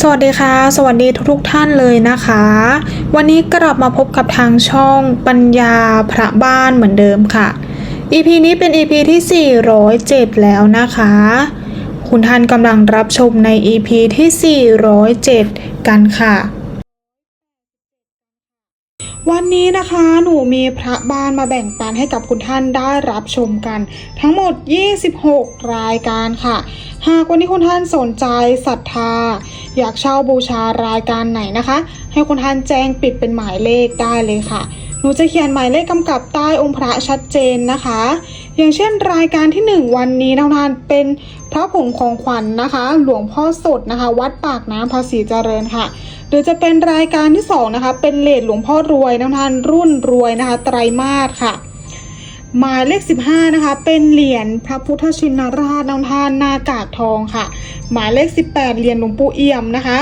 สวัสดีค่ะ สวัสดีทุกๆท่านเลยนะคะ วันนี้กลับมาพบกับทางช่องปัญญาพระบ้านเหมือนเดิมค่ะ EP นี้เป็น EP ที่ 407 แล้วนะคะ คุณท่านกำลังรับชมใน EP ที่ 407 กันค่ะ วันนี้นะคะหนูมีพระบ้านมาแบ่งปันให้กับคุณท่านได้รับชมกัน ทั้งหมด 26 รายการค่ะ หากวันนี้คุณท่านสนใจศรัทธา อยากเช่าบูชารายการไหนนะคะ ให้คุณท่านแจ้งปิดเป็นหมายเลขได้เลยค่ะ นูจะเขียนหมายเลขกำกับใต้องค์พระชัดเจนนะคะ อย่างเช่นรายการที่ 1 วันนี้นะท่านเป็นพระผงของขวัญนนะคะ หลวงพ่อสดนะคะ วัดปากน้ำภาษีเจริญค่ะ หรือจะเป็นรายการที่2นะคะ เป็นเลดหลวงพ่อรวยนะท่านรุ่นรวยนะคะ ไตรมาสค่ะหมายเลข 15 นะคะ เป็นเหรียญพระพุทธชินราชนำทานนากากทองค่ะ หมายเลข 18 เหรียญหลวงปู่เอี่ยมนะคะ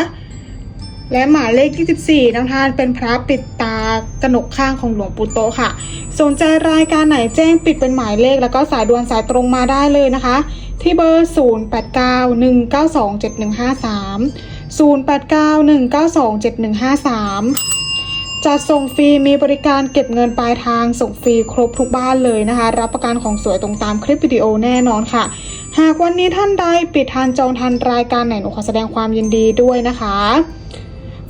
และหมายเลข 24นำทานเป็นพระปิดตากระหนกข้างของหลวงปู่โตค่ะ สนใจรายการไหนแจ้งปิดเป็นหมายเลขแล้วก็สายด่วนสายตรงมาได้เลยนะคะ ที่เบอร์ 0891927153 0891927153 จัดส่งฟรีมีบริการเก็บเงินปลายทางส่งฟรีครบทุกบ้านเลยนะคะ รับประกันของสวยตรงตามคลิปวิดีโอแน่นอนค่ะ หากวันนี้ท่านใดปิดทานจองทันรายการไหนหนูขอแสดงความยินดีด้วยนะคะ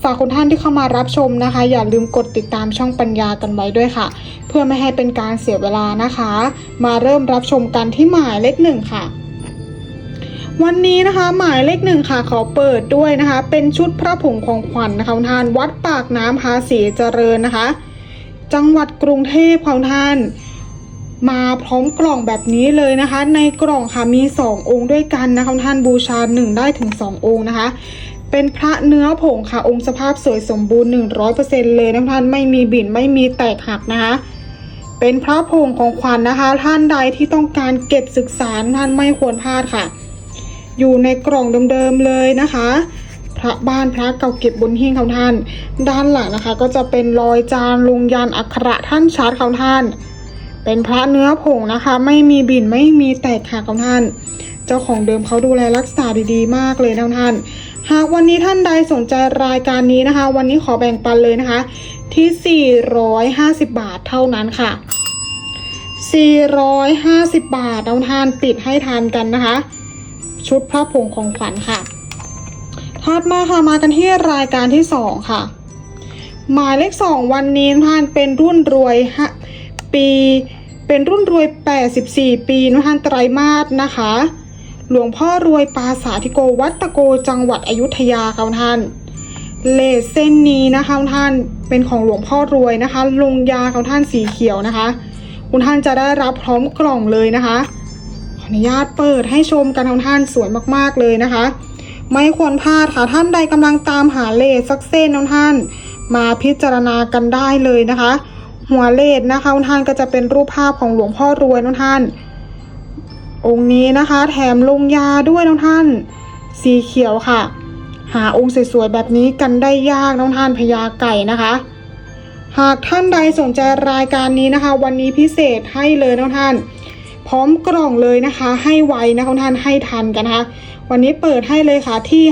ฝากคุณท่านที่เข้ามารับชมนะคะ อย่าลืมกดติดตามช่องปัญญากันไว้ด้วยค่ะ เพื่อไม่ให้เป็นการเสียเวลานะคะ มาเริ่มรับชมกันที่หมายเลขหนึ่งค่ะวันนี้นะคะหมายเลขหนึ่งค่ะขอเปิดด้วยนะคะ เป็นชุดพระผงของขวัญนะคะท่านวัดปากน้ำภาษีเจริญนะคะ จังหวัดกรุงเทพค่ะท่าน มาพร้อมกล่องแบบนี้เลยนะคะ ในกล่องค่ะมี 2 องค์ด้วยกันนะคะท่านบูชา1ได้ถึง 2 องค์นะคะ เป็นพระเนื้อผงค่ะ องค์สภาพสวยสมบูรณ์ 100%เลยนะท่านไม่มีบินไม่มีแตกหักนะคะ เป็นพระผงของขวัญนะคะ ท่านใดที่ต้องการเก็บศึกษาท่านไม่ควรพลาดค่ะ อยู่ในกล่องเดิมๆเลยนะคะ พระบ้านพระเก่าเก็บบนหิ้งของท่าน ด้านหลังนะคะ ก็จะเป็นรอยจานลงยันอักขระท่านชาร์จของท่าน เป็นพระเนื้อผงนะคะ ไม่มีบินไม่มีแตกหักของท่าน เจ้าของเดิมเขาดูแลรักษาดีๆ มากเลยนะท่าน หากวันนี้ท่านใดสนใจรายการนี้นะคะ วันนี้ขอแบ่งปันเลยนะคะ ที่ 450 บาทเท่านั้นค่ะ 450 บาทเอาทานติดให้ทานกันนะคะ ชุดพระผงของขวัญค่ะถัดมาค่ะมากันที่รายการที่ 2 ค่ะ หมายเลข 2 วันนี้ท่านเป็นรุ่นรวยฮะปีเป็นรุ่นรวย 84 ปีนะท่านไตรมาสนะคะ หลวงพ่อรวยปราสาธิโกวัดตะโกจังหวัดอยุธยาค่ะท่าน เลสเส้นนี้นะคะท่านเป็นของหลวงพ่อรวยนะคะ ลงยาของท่านสีเขียวนะคะ คุณท่านจะได้รับพร้อมกล่องเลยนะคะขออนุญาตเปิดให้ชมกันทั้งท่านสวยมากๆเลยนะคะ ไม่ควรพลาดค่ะท่านใดกำลังตามหาเลสสักเส้นทั้งท่าน มาพิจารณากันได้เลยนะคะ หัวเลสนะคะท่านก็จะเป็นรูปภาพของหลวงพ่อรวยทุกท่าน องค์นี้นะคะ แถมลงยาด้วยทุกท่าน สีเขียวค่ะ หาองค์สวยๆแบบนี้กันได้ยากน้องท่านพญาไก่นะคะ หากท่านใดสนใจรายการนี้นะคะ วันนี้พิเศษให้เลยน้องท่าน พร้อมกล่องเลยนะคะ ให้ไวนะคะท่านให้ทันกันนะคะ วันนี้เปิดให้เลยค่ะที่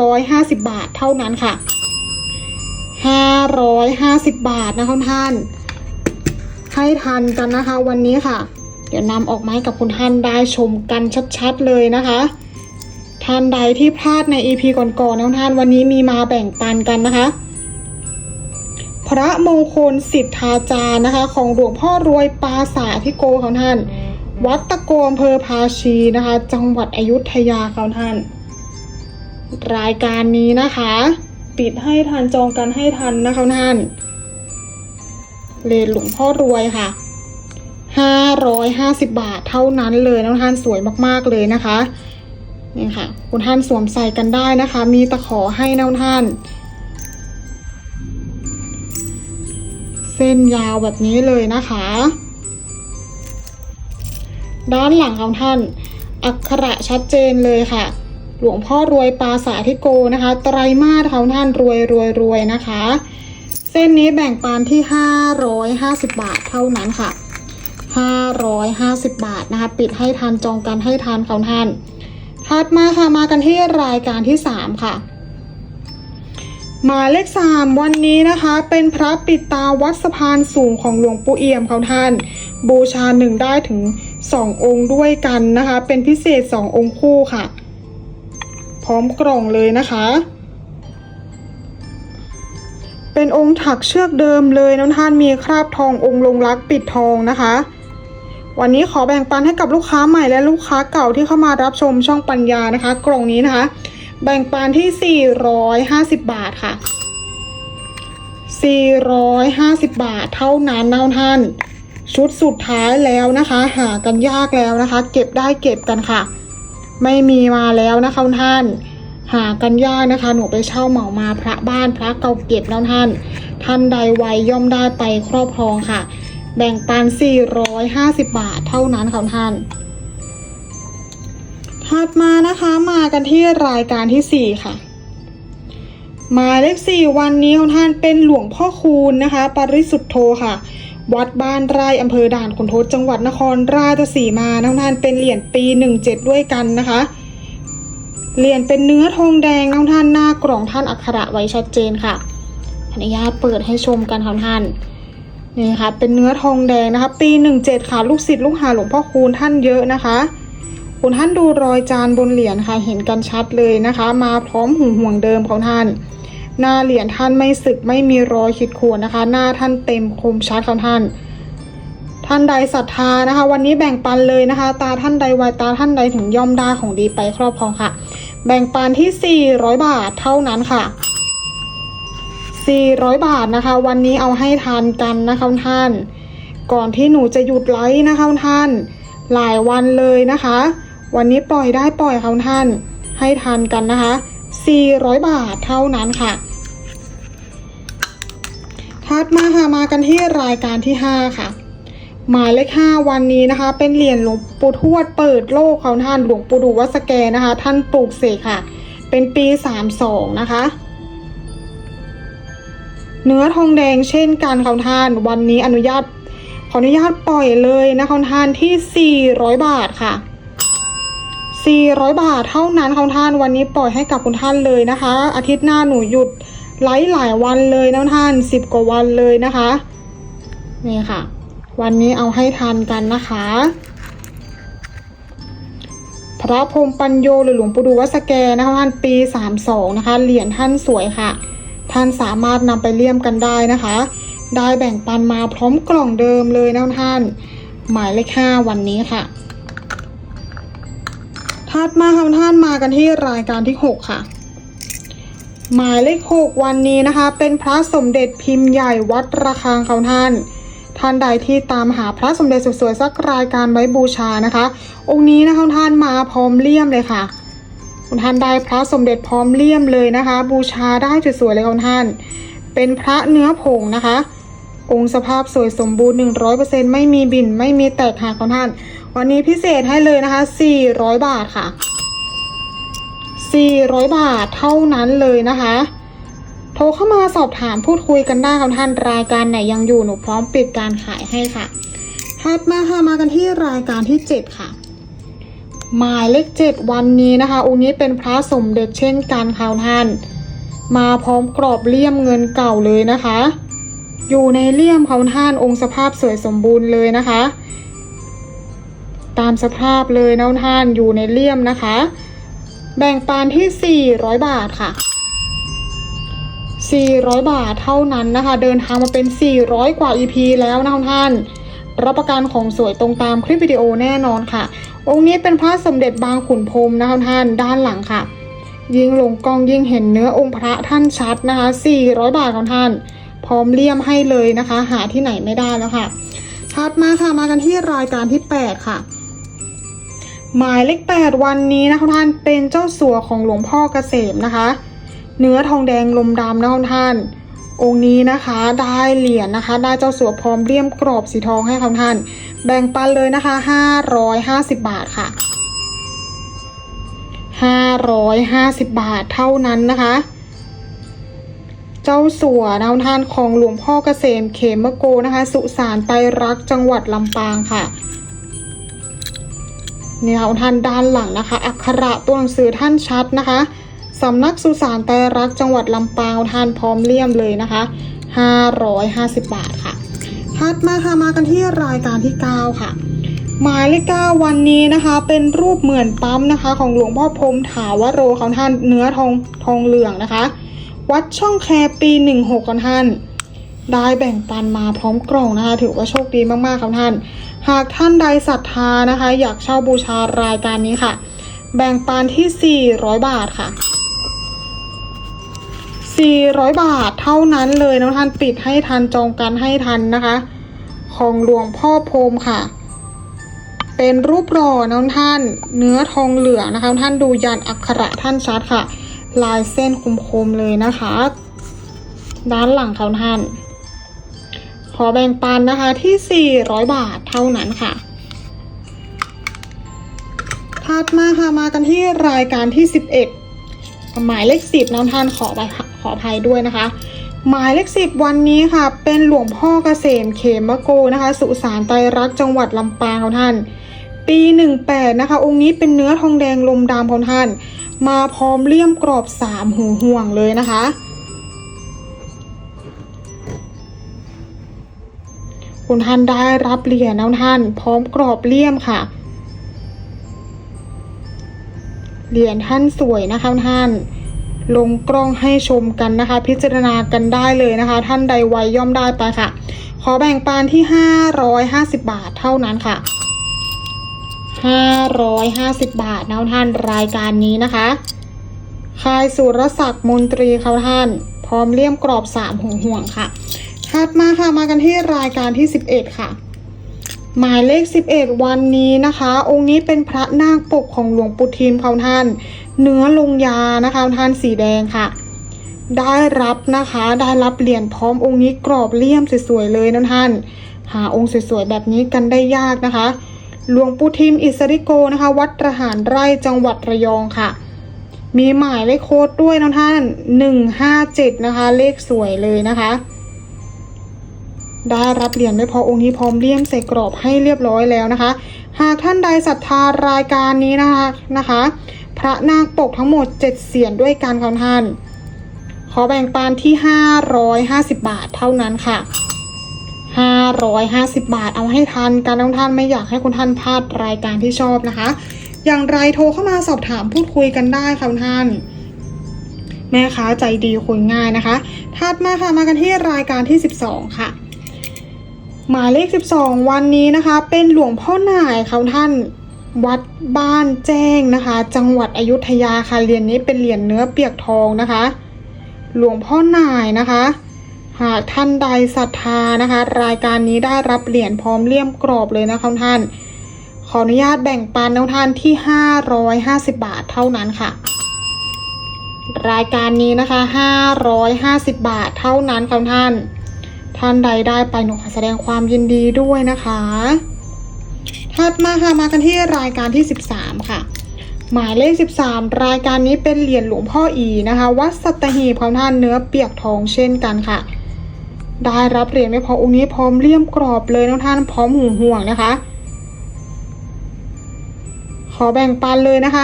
550 บาทเท่านั้นค่ะ 550 บาทนะคะทุกท่าน ให้ทันกันนะคะวันนี้ค่ะ เดี๋ยวนำออกมาให้กับคุณท่านได้ชมกันชัดๆเลยนะคะ ท่านใดที่พลาดใน EP ก่อนๆนะท่านวันนี้มีมาแบ่งปันกันนะคะ พระมงคลสิทธาจารย์นะคะ ของหลวงพ่อรวยปาสาธิโกของท่าน วัดตะโกอำเภอภาชีนะคะ จังหวัดอยุธยาของท่าน รายการนี้นะคะ ปิดให้ทันจองกันให้ทันนะคะท่านเลนหลวงพ่อรวยค่ะ 550 บาทเท่านั้นเลยนะท่านสวยมากๆเลยนะคะนี่ค่ะ คุณท่านสวมใส่กันได้นะคะ มีตะขอให้นะท่าน เส้นยาวแบบนี้เลยนะคะ ด้านหลังของท่าน อักขระชัดเจนเลยค่ะ หลวงพ่อรวยปาสาธิโกนะคะ ไตรมาสของท่านรวยรวยรวยนะคะ เส้นนี้แบ่งปันที่ 550 บาทเท่านั้นค่ะ 550 บาทนะคะ ปิดให้ทันจองกันให้ทันของท่านถัดมาค่ะมากันที่รายการที่ 3 ค่ะหมายเลขสามวันนี้นะคะ เป็นพระปิดตาวัดสะพานสูงของหลวงปู่เอี่ยมเขาท่าน บูชาหนึ่งได้ถึงสององค์ด้วยกันนะคะ เป็นพิเศษสององค์คู่ค่ะ พร้อมกล่องเลยนะคะ เป็นองค์ถักเชือกเดิมเลยน้องท่านมีคราบทององค์ลงรักปิดทองนะคะ วันนี้ขอแบ่งปันให้กับลูกค้าใหม่และลูกค้าเก่าที่เข้ามารับชมช่องปัญญานะคะ กล่องนี้นะคะ แบ่งปันที่ 450 บาทค่ะ 450 บาทเท่านั้นนะท่านชุดสุดท้ายแล้วนะคะ หากันยากแล้วนะคะ เก็บได้เก็บกันค่ะ ไม่มีมาแล้วนะคะท่าน หากันยากนะคะ หนูไปเช่าเหมามาพระบ้านพระเก่าเก็บแล้วท่าน ท่านใดไวย่อมได้ไปครอบครองค่ะ แบ่งปัน 450 บาทเท่านั้นค่ะท่านถัดมานะคะมากันที่รายการที่ 4 ค่ะ หมายเลข4วันนี้ของท่านเป็นหลวงพ่อคูณนะคะ ปริสุทธโธค่ะ วัดบ้านไร่อำเภอด่านขุนทดจังหวัดนครราชสีมานะท่านเป็นเหรียญปี17ด้วยกันนะคะ เหรียญเป็นเนื้อทองแดงน้องท่านหน้ากล่องท่านอักขระไว้ชัดเจนค่ะอนุญาตเปิดให้ชมกันค่ะท่านนี่ ค่ะเป็นเนื้อทองแดงนะคะ ปี17ค่ะ ลูกศิษย์ลูกหาหลวงพ่อคูณท่านเยอะนะคะคุณท่านดูรอยจานบนเหรียญค่ะ เห็นกันชัดเลยนะคะ มาพร้อมหูห่วงเดิมของท่าน หน้าเหรียญท่านไม่สึกไม่มีรอยขีดข่วนนะคะ หน้าท่านเต็มคมชัดของท่าน ท่านใดศรัทธานะคะ วันนี้แบ่งปันเลยนะคะ ตาท่านใดไวตาท่านใดถึงย่อมได้ของดีไปครอบครองค่ะ แบ่งปันที่ 400 บาทเท่านั้นค่ะ 400 บาทนะคะ วันนี้เอาให้ทานกันนะคะท่าน ก่อนที่หนูจะหยุดไลฟ์นะคะท่าน หลายวันเลยนะคะ วันนี้ปล่อยได้ปล่อยค่ะท่าน ให้ทานกันนะคะ 400 บาทเท่านั้นค่ะถัดมาค่ะมากันที่รายการที่ 5 ค่ะ หมายเลข5วันนี้นะคะ เป็นเหรียญหลวงปู่ทวดเปิดโลกของท่านหลวงปู่ดูวัสแกนะคะ ท่านปลูกเสกค่ะ เป็นปี 32 นะคะ เนื้อทองแดงเช่นกันค่ะท่านวันนี้อนุญาตขออนุญาตปล่อยเลยนะคะท่านที่ 400 บาทค่ะ 400 บาทเท่านั้นค่ะท่านวันนี้ปล่อยให้กับคุณท่านเลยนะคะ อาทิตย์หน้าหนูหยุดไลฟ์หลายวันเลยนะท่าน10กว่าวันเลยนะคะนี่ค่ะ วันนี้เอาให้ทันกันนะคะ พระพรมปัญโยหรือหลวงปู่ดูวัสแกนะคะท่านปี32นะคะเหรียญท่านสวยค่ะ ท่านสามารถนำไปเลี่ยมกันได้นะคะ ได้แบ่งปันมาพร้อมกล่องเดิมเลยนะท่าน หมายเลข5วันนี้ค่ะถัดมาค่ะท่านมากันที่รายการที่ 6 ค่ะ หมายเลข 6 วันนี้นะคะ เป็นพระสมเด็จพิมพ์ใหญ่วัดระฆังค่ะท่าน ท่านใดที่ตามหาพระสมเด็จสวยๆสักรายการไว้บูชานะคะ องค์นี้นะคะท่านมาพร้อมเลี่ยมเลยค่ะ คุณท่านได้พระสมเด็จพร้อมเลี่ยมเลยนะคะ บูชาได้สวยๆเลยค่ะท่าน เป็นพระเนื้อผงนะคะ องค์สภาพสวยสมบูรณ์ 100%ไม่มีบินไม่มีแตกหักของท่าน วันนี้พิเศษให้เลยนะคะ 400 บาทค่ะ 400 บาทเท่านั้นเลยนะคะโทรเข้ามาสอบถามพูดคุยกันได้ค่ะท่านรายการไหนยังอยู่หนูพร้อมปิดการขายให้ค่ะถัดมาค่ะมากันที่รายการที่ 7 ค่ะ หมายเลข7วันนี้นะคะ องค์นี้เป็นพระสมเด็จเช่นกันค่ะท่าน มาพร้อมกรอบเลี่ยมเงินเก่าเลยนะคะ อยู่ในเลี่ยมเขาท่านองค์สภาพสวยสมบูรณ์เลยนะคะ ตามสภาพเลยนะท่านอยู่ในเลี่ยมนะคะ แบ่งปานที่ 400 บาทค่ะ 400 บาทเท่านั้นนะคะ เดินทางมาเป็น 400 กว่า EP แล้วนะท่าน รับประกันของสวยตรงตามคลิปวิดีโอแน่นอนค่ะ องค์นี้เป็นพระสมเด็จบางขุนพรมนะคะท่านด้านหลังค่ะ ยิ่งลงกล้องยิ่งเห็นเนื้อองค์พระท่านชัดนะคะ 400 บาทของท่าน พร้อมเลี่ยมให้เลยนะคะ หาที่ไหนไม่ได้แล้วค่ะถัดมาค่ะมากันที่รายการที่ 8 ค่ะ หมายเลข8วันนี้นะคะท่านเป็นเจ้าสัวของหลวงพ่อเกษมนะคะ เนื้อทองแดงลมดำนะคะท่าน องค์นี้นะคะได้เหรียญนะคะ ได้เจ้าสัวพร้อมเลี่ยมกรอบสีทองให้ค่ะท่าน แบ่งปันเลยนะคะ 550 บาทค่ะ 550 บาทเท่านั้นนะคะ เจ้าสัวนะท่านของหลวงพ่อเกษมเขมโกนะคะ สุสานไปรักจังหวัดลำปางค่ะนี่ค่ะท่านด้านหลังนะคะ อักขระตัวหนังสือท่านชัดนะคะ สำนักสุสานไตรรักจังหวัดลำปางทานพร้อมเลี่ยมเลยนะคะ 550 บาทค่ะถัดมาค่ะมากันที่รายการที่ 9 ค่ะหมายเลขเก้าวันนี้นะคะ เป็นรูปเหมือนปั๊มนะคะ ของหลวงพ่อพรมถาวโรของท่านเนื้อทองทองเหลืองนะคะ วัดช่องแคปี16ของท่าน ได้แบ่งปันมาพร้อมกล่องนะคะ ถือว่าโชคดีมากๆครับท่าน หากท่านใดศรัทธานะคะ อยากเช่าบูชารายการนี้ค่ะ แบ่งปันที่ 400 บาทค่ะ 400 บาทเท่านั้นเลยนะท่านปิดให้ทันจองกันให้ทันนะคะ ของหลวงพ่อพรมค่ะ เป็นรูปหล่อน้องท่านเนื้อทองเหลืองนะคะท่านดูยันอักขระท่านชัดค่ะ ลายเส้นคมๆเลยนะคะ ด้านหลังเขาท่าน ขอแบ่งปันนะคะที่ 400 บาทเท่านั้นค่ะถัดมาค่ะมากันที่รายการที่ 11 หมายเลขสิบน้องท่านขอไปขออภัยด้วยนะคะ หมายเลขสิบวันนี้ค่ะ เป็นหลวงพ่อเกษมเขมโกนะคะ สุสานไตรรักจังหวัดลำปางของท่าน ปี18นะคะ องค์นี้เป็นเนื้อทองแดงลมดำของท่าน มาพร้อมเลี่ยมกรอบสามหูห่วงเลยนะคะคุณท่านได้รับเหรียญน้องท่าน พร้อมกรอบเลี่ยมค่ะ เหรียญท่านสวยนะคะท่าน ลงกล้องให้ชมกันนะคะ พิจารณากันได้เลยนะคะ ท่านใดไวย่อมได้ไปค่ะ ขอแบ่งปันที่ 550 บาทเท่านั้นค่ะ 550 บาทนะท่านรายการนี้นะคะคายสุรศักดิ์มนตรีเขาท่าน พร้อมเลี่ยมกรอบ3ห่วงห่วงค่ะถัดมาค่ะมากันที่รายการที่ 11 ค่ะ หมายเลข 11 วันนี้นะคะ องค์นี้เป็นพระนาคปกของหลวงปู่ทิมเขาท่าน เนื้อลงยานะคะท่านสีแดงค่ะ ได้รับนะคะได้รับเหรียญพร้อมองค์นี้กรอบเลี่ยมสวยๆเลยนะท่าน หาองค์สวยๆแบบนี้กันได้ยากนะคะ หลวงปู่ทิมอิสริโกนะคะ วัดระหารไร่จังหวัดระยองค่ะ มีหมายเลขโค้ดด้วยนะท่าน 157 นะคะ เลขสวยเลยนะคะ ได้รับเหรียญไม่พอองค์นี้พร้อมเลี่ยมใส่กรอบให้เรียบร้อยแล้วนะคะ หากท่านใดศรัทธารายการนี้นะคะนะคะ พระนาคปกทั้งหมด 7 เสียนด้วยกันค่ะท่าน ขอแบ่งปันที่ 550 บาทเท่านั้นค่ะ 550 บาทเอาให้ทันการทุกท่านไม่อยากให้คุณท่านพลาดรายการที่ชอบนะคะ อย่างไรโทรเข้ามาสอบถามพูดคุยกันได้ค่ะคุณท่านแม่ค้าใจดีคุยง่ายนะคะ ถัดมาค่ะมากันที่รายการที่ 12 ค่ะ หมายเลข 12 วันนี้นะคะ เป็นหลวงพ่อหน่ายเขาท่านวัดบ้านแจ้งนะคะ จังหวัดอยุธยาค่ะเหรียญนี้เป็นเหรียญเนื้อเปียกทองนะคะ หลวงพ่อหน่ายนะคะ หากท่านใดศรัทธานะคะ รายการนี้ได้รับเหรียญพร้อมเลี่ยมกรอบเลยนะคะท่าน ขออนุญาตแบ่งปันน้องท่านที่ 550 บาทเท่านั้นค่ะ รายการนี้นะคะ 550 บาทเท่านั้นค่ะท่าน ท่านใดได้ไปหนูขอแสดงความยินดีด้วยนะคะถัดมาค่ะมากันที่รายการที่ 13 ค่ะ หมายเลข 13 รายการนี้เป็นเหรียญหลวงพ่ออีนะคะ วัดสัตหีบของท่านเนื้อเปียกทองเช่นกันค่ะ ได้รับเหรียญไม่พอองค์นี้พร้อมเลี่ยมกรอบเลยน้องท่านพร้อมหูห่วงนะคะ ขอแบ่งปันเลยนะคะ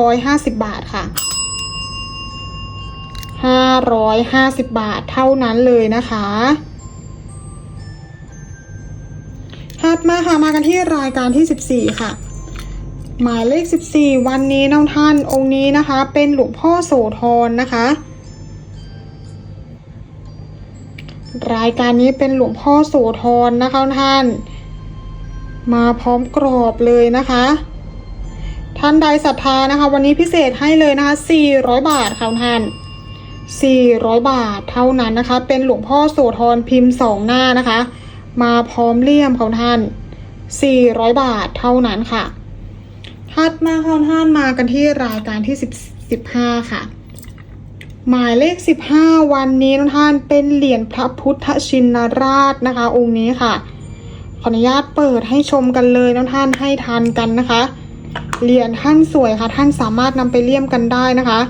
550 บาทค่ะ 550 บาทเท่านั้นเลยนะคะ ถัดมาค่ะมากันที่รายการที่ 14 ค่ะ หมายเลข 14 วันนี้น้องท่านองค์นี้นะคะ เป็นหลวงพ่อโสธรนะคะ รายการนี้เป็นหลวงพ่อโสธรนะคะท่าน มาพร้อมกรอบเลยนะคะ ท่านใดศรัทธานะคะ วันนี้พิเศษให้เลยนะคะ 400 บาทค่ะท่าน400 บาทเท่านั้นนะคะ เป็นหลวงพ่อโสธรพิมพ์สองหน้านะคะ มาพร้อมเลี่ยมของท่าน 400 บาทเท่านั้นค่ะถัดมาค่ะท่านมากันที่รายการที่ 10 15 ค่ะ หมายเลข 15 วันนี้นะท่านเป็นเหรียญพระพุทธชินราชนะคะ องค์นี้ค่ะ ขออนุญาตเปิดให้ชมกันเลยนะท่านให้ทันกันนะคะ เหรียญท่านสวยค่ะ ท่านสามารถนำไปเลี่ยมกันได้นะคะ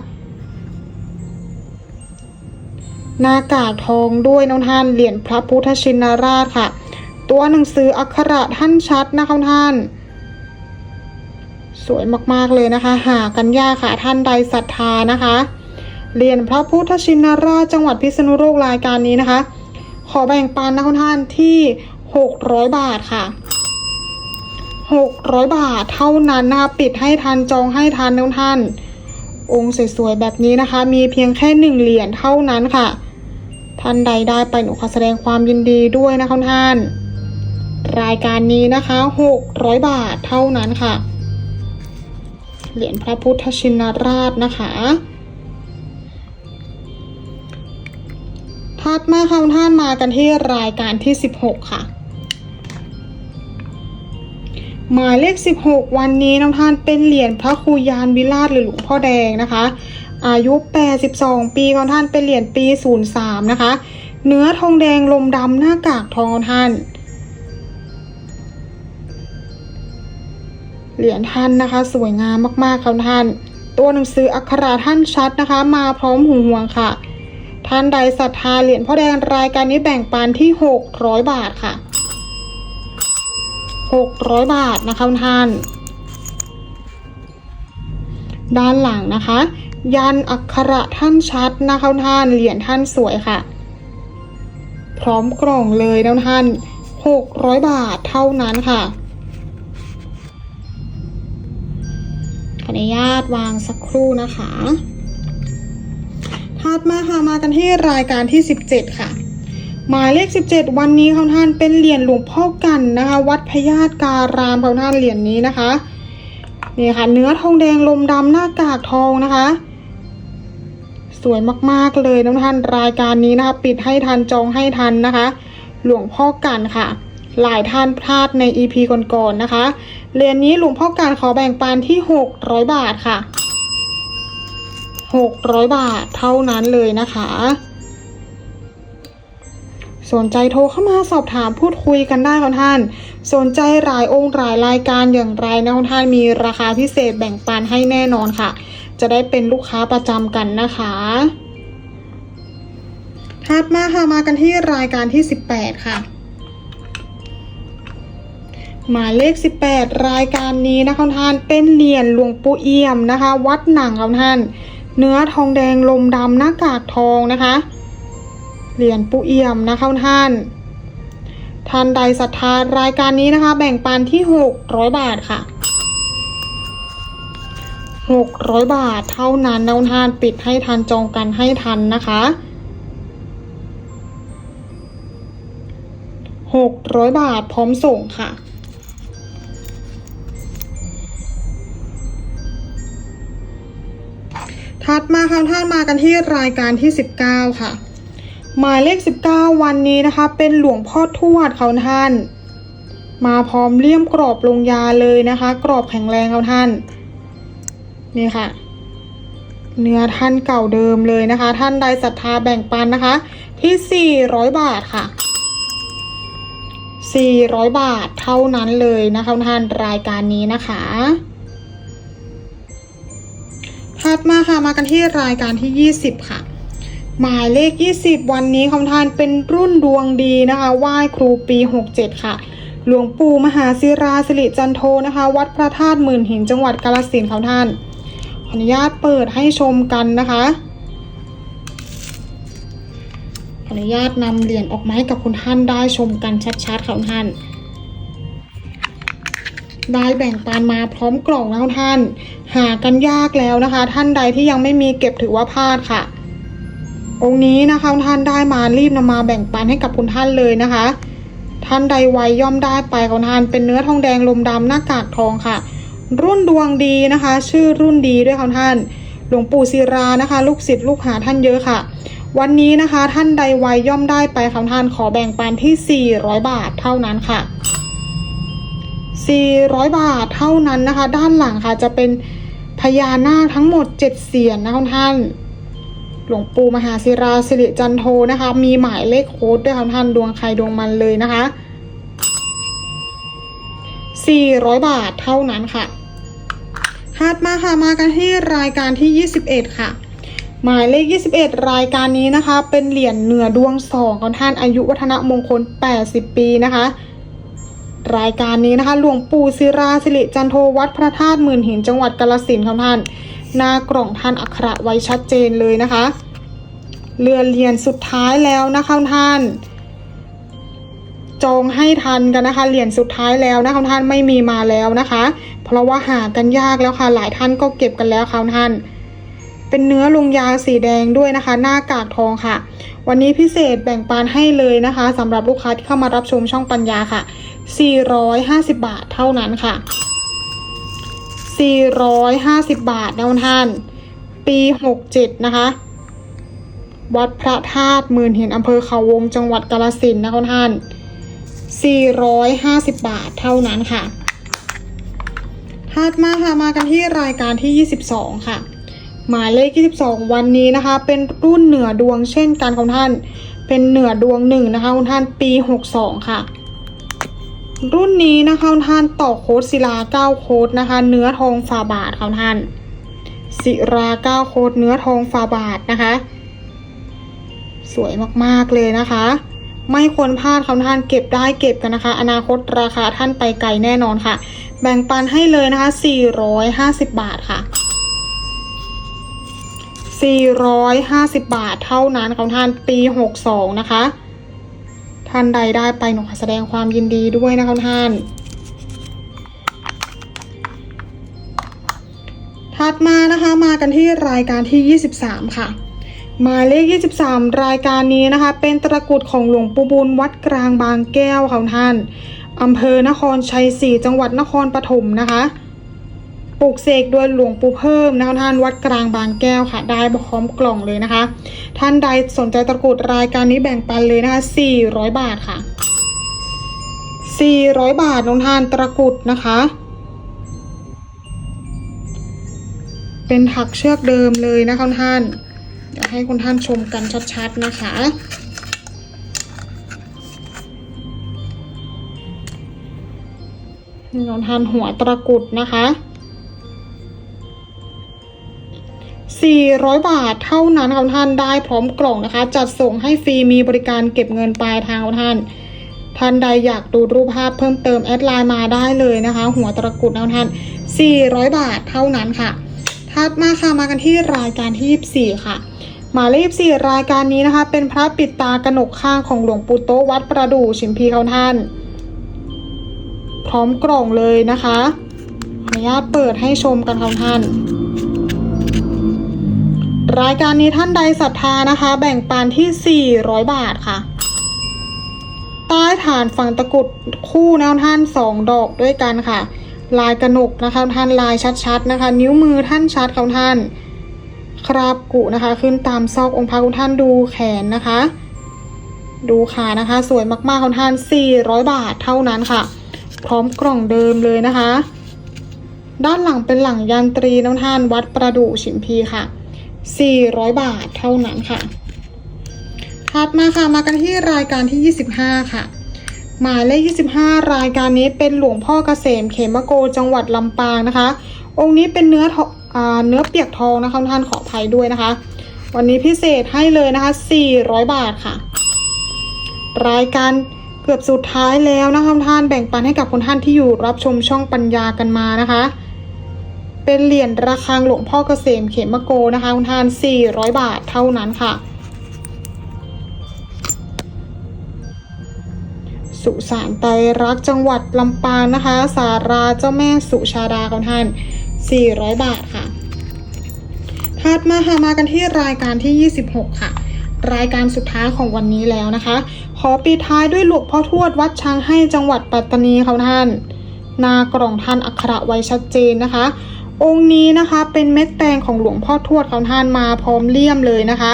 หน้ากากทองด้วยน้องท่านเหรียญพระพุทธชินราชค่ะ ตัวหนังสืออักขระท่านชัดนะคะท่าน สวยมากๆเลยนะคะ หากันยากค่ะท่านใดศรัทธานะคะเหรียญพระพุทธชินราชจังหวัดพิษณุโลกรายการนี้นะคะ ขอแบ่งปันนะคุณท่านที่600บาทค่ะ600บาทเท่านั้นนะคะปิดให้ทันจองให้ทันนะท่านองค์สวยๆแบบนี้นะคะ มีเพียงแค่หนึ่งเหรียญเท่านั้นค่ะ ท่านใดได้ไปหนูขอแสดงความยินดีด้วยนะคุณท่าน รายการนี้นะคะ600 บาทเท่านั้นค่ะ เหรียญพระพุทธชินราชนะคะถัดมาค่ะท่านมากันที่รายการที่ 16 ค่ะหมายเลข 16 วันนี้น้องท่านเป็นเหรียญพระครูยานวิราชหรือหลวงพ่อแดงนะคะ อายุ 82 ปีของท่านเป็นเหรียญปี 03 นะคะ เนื้อทองแดงลมดำหน้ากากทองท่าน เหรียญท่านนะคะ สวยงามมากๆค่ะท่าน ตัวหนังสืออักขระท่านชัดนะคะ มาพร้อมหูห่วงค่ะ ท่านใดศรัทธาเหรียญพ่อแดงรายการนี้แบ่งปันที่ 600 บาทค่ะ 600 บาทนะคะท่านด้านหลังนะคะ ยันอักขระท่านชัดนะคะท่านเหรียญท่านสวยค่ะ พร้อมกล่องเลยนะท่าน600บาทเท่านั้นค่ะขออนุญาตวางสักครู่นะคะถัดมาค่ะมากันที่รายการที่ 17 ค่ะ หมายเลข 17 วันนี้ของท่านเป็นเหรียญหลวงพ่อกันนะคะ วัดพญาตการามของท่านเหรียญนี้นะคะนี่ค่ะเนื้อทองแดงลมดำหน้ากากทองนะคะ สวยมากๆเลยนะท่านรายการนี้นะคะ ปิดให้ทันจองให้ทันนะคะ หลวงพ่อกันค่ะ หลายท่านพลาดใน EP ก่อนๆนะคะเหรียญนี้หลวงพ่อการขอแบ่งปันที่ 600 บาทค่ะ 600 บาทเท่านั้นเลยนะคะ สนใจโทรเข้ามาสอบถามพูดคุยกันได้ค่ะท่าน สนใจรายองค์รายรายการอย่างไรนะท่านมีราคาพิเศษแบ่งปันให้แน่นอนค่ะ จะได้เป็นลูกค้าประจำกันนะคะถัดมาค่ะมากันที่รายการที่ 18 ค่ะหมายเลข 18 รายการนี้นะคะท่านเป็นเหรียญหลวงปู่เอี่ยมนะคะ วัดหนังค่ะท่าน เนื้อทองแดงลมดำหน้ากากทองนะคะเหรียญปู่เอี่ยมนะคะท่านท่านใดศรัทธารายการนี้นะคะ แบ่งปันที่ 600 บาทค่ะ 600 บาทเท่านั้นนะท่านปิดให้ทันจองกันให้ทันนะคะ600 บาทพร้อมส่งค่ะ ถัดมาค่ะท่านมากันที่รายการที่ 19 ค่ะ หมายเลข 19 วันนี้นะคะ เป็นหลวงพ่อทวดเขาท่าน มาพร้อมเลี่ยมกรอบลงยาเลยนะคะ กรอบแข็งแรงเขาท่าน นี่ค่ะ เนื้อท่านเก่าเดิมเลยนะคะ ท่านใดศรัทธาแบ่งปันนะคะ ที่ 400 บาทค่ะ 400 บาทเท่านั้นเลยนะคะท่านรายการนี้นะคะถัดมาค่ะมากันที่รายการที่ 20 ค่ะ หมายเลข 20 วันนี้ของท่านเป็นรุ่นดวงดีนะคะไหว้ครูปี 67 ค่ะ หลวงปู่มหาศิราสิริจันโทนะคะ วัดพระธาตุหมื่นหินจังหวัดกาฬสินธุ์ของท่าน ออนุญาตเปิดให้ชมกันนะคะขออนุญาตนำเหรียญออกมาให้กับคุณท่านได้ชมกันชัดๆค่ะคุณท่าน ได้แบ่งปันมาพร้อมกล่องแล้วท่าน หากันยากแล้วนะคะ ท่านใดที่ยังไม่มีเก็บถือว่าพลาดค่ะ องค์นี้นะคะท่านได้มารีบนำมาแบ่งปันให้กับคุณท่านเลยนะคะ ท่านใดไวย่อมได้ไปของท่านเป็นเนื้อทองแดงลมดำหน้ากากทองค่ะ รุ่นดวงดีนะคะ ชื่อรุ่นดีด้วยค่ะท่าน หลวงปู่ศิรานะคะ ลูกศิษย์ลูกหาท่านเยอะค่ะ วันนี้นะคะท่านใดไวย่อมได้ไปค่ะท่านขอแบ่งปันที่ 400 บาทเท่านั้นค่ะ 400 บาทเท่านั้นนะคะ ด้านหลังค่ะจะเป็นพญานาคทั้งหมด 7 เสียนนะคะท่าน หลวงปู่มหาศิราสิริจันโทนะคะ มีหมายเลขโค้ดด้วยค่ะท่านดวงใครดวงมันเลยนะคะ 400 บาทเท่านั้นค่ะถัดมาค่ะมากันที่รายการที่ 21 ค่ะ หมายเลข 21 รายการนี้นะคะ เป็นเหรียญเหนือดวงสองของท่านอายุวัฒนมงคล 80 ปีนะคะ รายการนี้นะคะ หลวงปู่ศิราสิริจันโทวัดพระธาตุหมื่นหินจังหวัดกาฬสินของท่าน หน้ากล่องท่านอักขระไว้ชัดเจนเลยนะคะ เรือเหรียญสุดท้ายแล้วนะคะท่าน จองให้ทันกันนะคะ เหรียญสุดท้ายแล้วนะคะท่านไม่มีมาแล้วนะคะ เพราะว่าหากันยากแล้วค่ะ หลายท่านก็เก็บกันแล้วค่ะท่าน เป็นเนื้อลุงยาสีแดงด้วยนะคะ หน้ากากทองค่ะ วันนี้พิเศษแบ่งปันให้เลยนะคะสำหรับลูกค้าที่เข้ามารับชมช่องปัญญาค่ะ 450 บาทเท่านั้นค่ะ 450 บาทนะท่าน ปี 67 นะคะวัดพระธาตุหมื่นหินอำเภอเขาวงจังหวัดกาฬสินนะคะท่าน 450 บาทเท่านั้นค่ะถัดมาค่ะมากันที่รายการที่ 22 ค่ะ หมายเลข 22 วันนี้นะคะ เป็นรุ่นเหนือดวงเช่นกันของท่าน เป็นเหนือดวงหนึ่งนะคะคุณท่านปี 62 ค่ะ รุ่นนี้นะคะคุณท่านต่อโค้ดศิลา 9 โค้ดนะคะ เนื้อทองฝาบาทค่ะคุณท่าน ศิรา9โค้ดเนื้อทองฝาบาทนะคะ สวยมากๆเลยนะคะ ไม่ควรพลาดค่ะท่านเก็บได้เก็บกันนะคะ อนาคตราคาท่านไปไกลแน่นอนค่ะ แบ่งปันให้เลยนะคะ 450 บาทค่ะ 450 บาทเท่านั้นของท่านปี 62 นะคะ ท่านใดได้ไปหนูขอแสดงความยินดีด้วยนะคะท่านถัดมานะคะมากันที่รายการที่ 23 ค่ะ หมายเลข 23 รายการนี้นะคะ เป็นตะกรุดของหลวงปู่บุญวัดกลางบางแก้วค่ะท่านอำเภอนครชัยศรีจังหวัดนครปฐมนะคะปลูกเสกโดยหลวงปู่เพิ่มนะคะท่านวัดกลางบางแก้วค่ะ ได้พร้อมกล่องเลยนะคะ ท่านใดสนใจตะกรุดรายการนี้แบ่งปันเลยนะคะ 400 บาทค่ะ 400 บาทน้องท่านตะกรุดนะคะ เป็นถักเชือกเดิมเลยนะคะท่าน เดี๋ยวให้คุณท่านชมกันชัดๆนะคะนี่น้องท่านหัวตะกุดนะคะ 400 บาทเท่านั้นค่ะท่านได้พร้อมกล่องนะคะ จัดส่งให้ฟรีมีบริการเก็บเงินปลายทางค่ะท่านท่านใดอยากดูรูปภาพเพิ่มเติมแอดไลน์มาได้เลยนะคะ หัวตะกุดนะท่าน 400 บาทเท่านั้นค่ะถัดมาค่ะมากันที่รายการที่ 24 ค่ะ หมายเลข24รายการนี้นะคะ เป็นพระปิดตากระหนกข้างของหลวงปู่โตวัดประดู่ชิมพีเขาท่าน พร้อมกล่องเลยนะคะขออนุญาตเปิดให้ชมกันค่ะท่าน รายการนี้ท่านใดศรัทธานะคะ แบ่งปันที่ 400 บาทค่ะ ใต้ฐานฝั่งตะกุดคู่แนะท่านสองดอกด้วยกันค่ะ ลายกระหนกนะคะท่านลายชัดๆนะคะ นิ้วมือท่านชัดของท่าน คราบกุนะคะ ขึ้นตามซอกองค์พระคุณท่านดูแขนนะคะ ดูขานะคะ สวยมากๆของท่าน 400 บาทเท่านั้นค่ะ พร้อมกล่องเดิมเลยนะคะ ด้านหลังเป็นหลังยันตรีน้ำท่านวัดประดู่ฉิมพีค่ะ 400 บาทเท่านั้นค่ะถัดมาค่ะมากันที่รายการที่ 25 ค่ะ หมายเลข 25 รายการนี้เป็นหลวงพ่อเกษมเขมโกจังหวัดลำปางนะคะ องค์นี้เป็นเนื้อเนื้อเปียกทองนะคะท่านขออภัยด้วยนะคะ วันนี้พิเศษให้เลยนะคะ 400 บาทค่ะ รายการเกือบสุดท้ายแล้วนะคะท่านแบ่งปันให้กับคนท่านที่อยู่รับชมช่องปัญญากันมานะคะ เป็นเหรียญระฆังหลวงพ่อเกษมเขมโกนะคะคุณท่าน 400 บาทเท่านั้นค่ะ สุสานไตรักจังหวัดลำปางนะคะ สาราเจ้าแม่สุชาดาของท่าน 400 บาทค่ะ ถัดมาค่ะมากันที่รายการที่ 26 ค่ะ รายการสุดท้ายของวันนี้แล้วนะคะ ขอปิดท้ายด้วยหลวงพ่อทวดวัดช้างให้จังหวัดปัตตานีเขาท่าน หนากล่องท่านอักขระไว้ชัดเจนนะคะ องค์นี้นะคะเป็นเม็ดแตงของหลวงพ่อทวดของท่านมาพร้อมเลี่ยมเลยนะคะ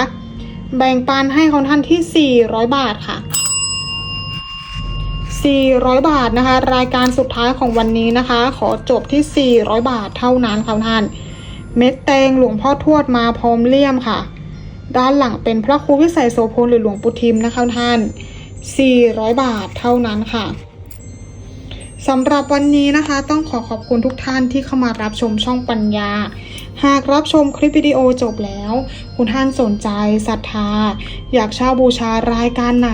แบ่งปันให้ของท่านที่ 400 บาทค่ะ 400 บาทนะคะ รายการสุดท้ายของวันนี้นะคะ ขอจบที่ 400 บาทเท่านั้นค่ะท่าน เม็ดแตงหลวงพ่อทวดมาพร้อมเลี่ยมค่ะ ด้านหลังเป็นพระครูวิสัยโสพลหรือหลวงปู่ทิมนะคะท่าน 400 บาทเท่านั้นค่ะ สำหรับวันนี้นะคะ ต้องขอขอบคุณทุกท่านที่เข้ามารับชมช่องปัญญา หากรับชมคลิปวิดีโอจบแล้ว คุณท่านสนใจศรัทธา อยากเช่าบูชารายการไหน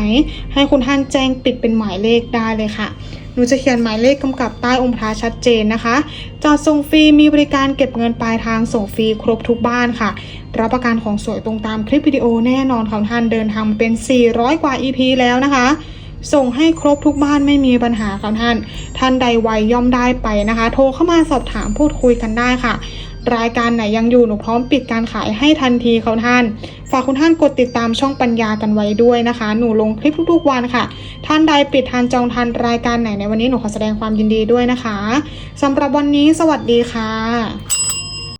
ให้คุณท่านแจ้งปิดเป็นหมายเลขได้เลยค่ะหนูจะเขียนหมายเลขกำกับใต้องค์พระชัดเจนนะคะจอดส่งฟรีมีบริการเก็บเงินปลายทางส่งฟรีครบทุกบ้านค่ะ รับประกันของสวยตรงตามคลิปวิดีโอแน่นอนของท่านเดินทางมาเป็น 400 กว่า EP แล้วนะคะ ส่งให้ครบทุกบ้านไม่มีปัญหาค่ะท่าน ท่านใดไวย่อมได้ไปนะคะ โทรเข้ามาสอบถามพูดคุยกันได้ค่ะ รายการไหนยังอยู่หนูพร้อมปิดการขายให้ทันทีเขาท่าน ฝากคุณท่านกดติดตามช่องปัญญากันไว้ด้วยนะคะ หนูลงคลิปทุกๆวันค่ะ ท่านใดปิดทันจองทันรายการไหนในวันนี้หนูขอแสดงความยินดีด้วยนะคะสำหรับวันนี้สวัสดีค่ะ